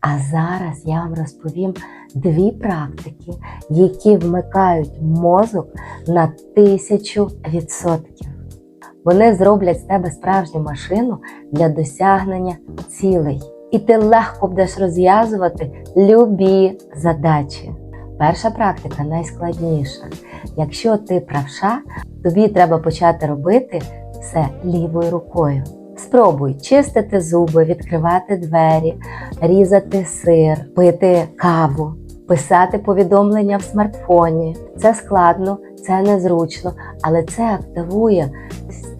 А зараз я вам розповім дві практики, які вмикають мозок на тисячу відсотків. Вони зроблять з тебе справжню машину для досягнення цілей. І ти легко будеш розв'язувати любі задачі. Перша практика найскладніша. Якщо ти правша, тобі треба почати робити все лівою рукою. Спробуй чистити зуби, відкривати двері, різати сир, пити каву, писати повідомлення в смартфоні. Це складно, це незручно, але це активує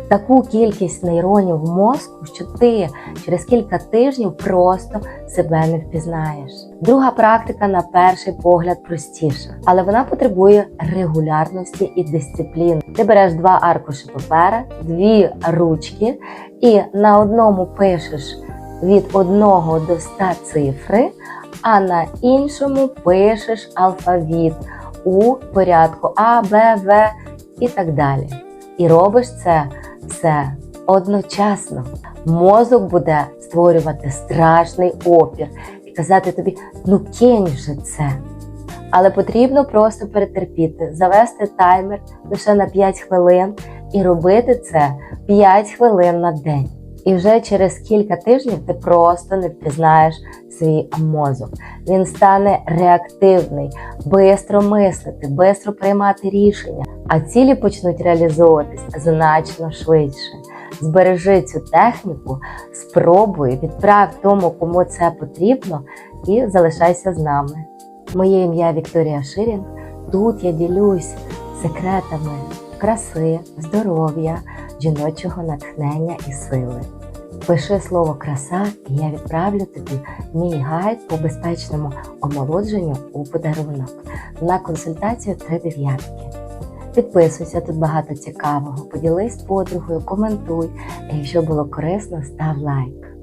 таку кількість нейронів в мозку, що ти через кілька тижнів просто себе не впізнаєш. Друга практика, на перший погляд, простіша, але вона потребує регулярності і дисципліни. Ти береш два аркуші папера, дві ручки, і на одному пишеш від 1 до 100 цифри, а на іншому пишеш алфавіт у порядку А, Б, В і так далі. І робиш це все одночасно. Мозок буде створювати страшний опір і казати тобі: ну кинь вже це. Але потрібно просто перетерпіти, завести таймер лише на 5 хвилин і робити це 5 хвилин на день. І вже через кілька тижнів ти просто не впізнаєш свій мозок. Він стане реактивний, бистро мислити, бистро приймати рішення, а цілі почнуть реалізовуватись значно швидше. Збережи цю техніку, спробуй, відправ тому, кому це потрібно, і залишайся з нами. Моє ім'я Вікторія Ширінг. Тут я ділюсь секретами краси, здоров'я, жіночого натхнення і сили. Пиши слово краса, і я відправлю тобі мій гайд по безпечному омолодженню у подарунок на консультацію три дев'ятки. Підписуйся, тут багато цікавого. Поділись з подругою, коментуй. І якщо було корисно, став лайк.